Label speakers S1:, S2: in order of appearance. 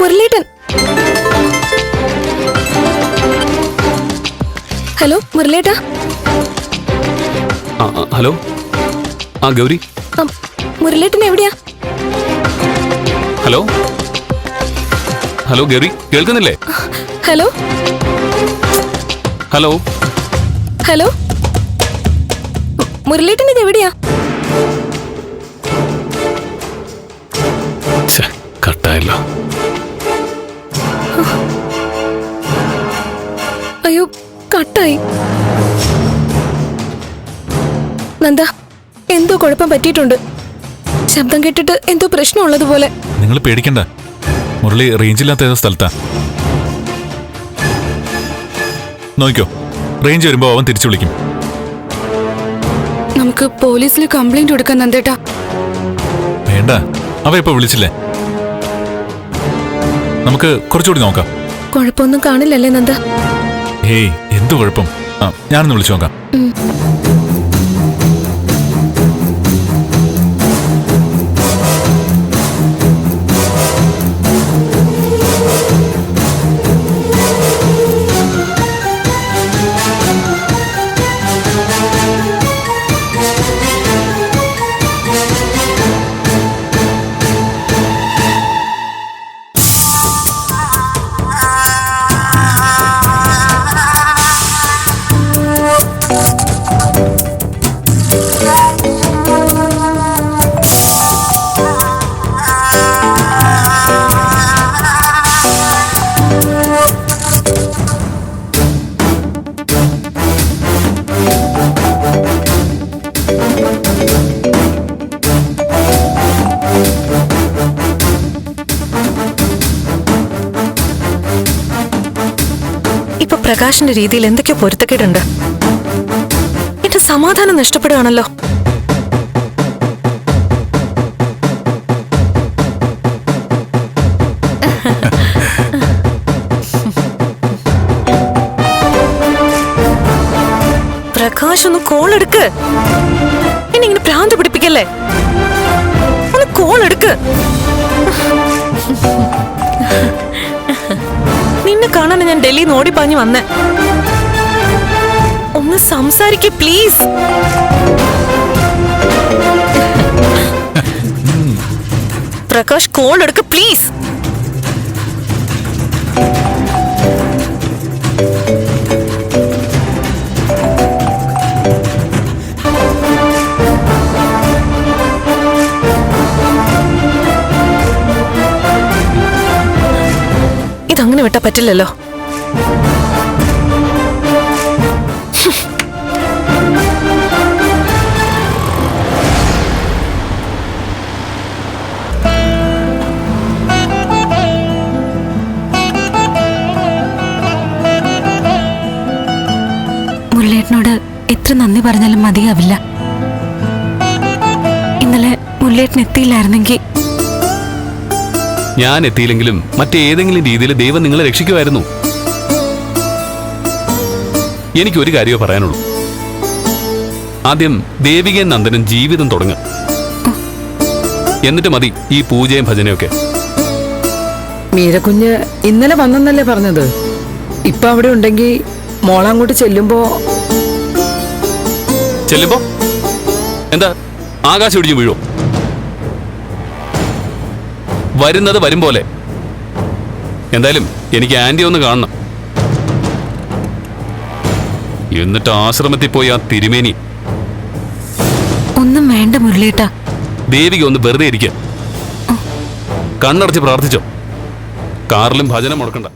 S1: മുരളീട്ടൻ. Hello മുരളീട്ടാ?
S2: Hello? ആ ഗൗരി?
S1: മുരളീട്ടൻ എവിടെയാ?
S2: ഹലോ? ഹലോ ഗൗരി? കേൾക്കുന്നില്ലേ?
S1: ഹലോ?
S2: ഹലോ?
S1: ഹലോ? മുരളീട്ടൻ ഇത് എവിടെയാ? അയ്യോ കട്ടായി. നന്ദ എന്തോ കുഴപ്പം പറ്റിയിട്ടുണ്ട്. ശബ്ദം കേട്ടിട്ട് എന്തോ പ്രശ്നമുള്ളതുപോലെ.
S3: നിങ്ങൾ പേടിക്കണ്ട. മുരളി റേഞ്ചില്ലാത്ത ഏതോ സ്ഥലത്താ. നോക്കോ റേഞ്ച് വരുമ്പോ അവൻ തിരിച്ചു വിളിക്കും.
S1: നമുക്ക് പോലീസിൽ കംപ്ലൈന്റ് കൊടുക്കാൻ നന്ദേട്ടാ.
S3: വേണ്ട അവ ഇപ്പൊ വിളിച്ചില്ലേ? നമുക്ക് കുറച്ചുകൂടി നോക്കാം.
S1: കുഴപ്പമൊന്നും കാണില്ലല്ലേ നന്ദ?
S3: ഹേയ് എന്ത് കുഴപ്പം? ഞാനൊന്ന് വിളിച്ചു നോക്കാം.
S1: ഇപ്പൊ പ്രകാശിന്റെ രീതിയിൽ എന്തൊക്കെയോ പൊരുത്തക്കേടുണ്ട്. എന്റെ സമാധാനം നഷ്ടപ്പെടുകയാണല്ലോ. പ്രകാശ് ഒന്ന് കോൾ എടുക്ക്. പിടിപ്പിക്കല്ലേ ഒന്ന് കോൾ എടുക്ക്. നിന്നെ കാണാൻ ഞാൻ ഡൽഹിയിൽ നിന്ന് ഓടിപ്പാഞ്ഞു വന്നേ. ഒന്ന് സംസാരിക്കേ പ്ലീസ് പ്രകാശ് കോൾ എടുക്ക് പ്ലീസ് വിട്ടാ പറ്റില്ലല്ലോ.
S4: മുല്ലേട്ടനോട് എത്ര നന്ദി പറഞ്ഞാലും മതിയാവില്ല. ഇന്നലെ മുല്ലേട്ടൻ എത്തിയില്ലായിരുന്നെങ്കിൽ
S2: ഞാൻ എത്തിയില്ലെങ്കിലും മറ്റേതെങ്കിലും രീതിയിൽ ദൈവം നിങ്ങളെ രക്ഷിക്കുമായിരുന്നു. എനിക്ക് ഒരു കാര്യമേ പറയാനുള്ളൂ. ആദ്യം ദേവികയും നന്ദനും ജീവിതം തുടങ്ങും എന്നിട്ട് മതി ഈ പൂജയും ഭജനയൊക്കെ.
S5: മീരക്കുഞ്ഞ് ഇന്നലെ വന്നെന്നല്ലേ പറഞ്ഞത്? ഇപ്പൊ അവിടെ ഉണ്ടെങ്കിൽ മോളങ്ങോട്ട് ചെല്ലുമ്പോ
S2: ചെല്ലുമ്പോ? എന്താ? ആകാശം ഇടിഞ്ഞു വീഴോ? വരുന്നത് വരും പോലെ. എന്തായാലും എനിക്ക് ആന്റി ഒന്ന് കാണണം. എന്നിട്ട് ആശ്രമത്തിൽ പോയി ആ തിരുമേനി.
S4: ഒന്നും വേണ്ട മുരളേട്ട.
S2: ദേവിക ഒന്ന് വെറുതെ ഇരിക്കുക കണ്ണടച്ച് പ്രാർത്ഥിച്ചോ. കാറിലും ഭജന മുടക്കണ്ട.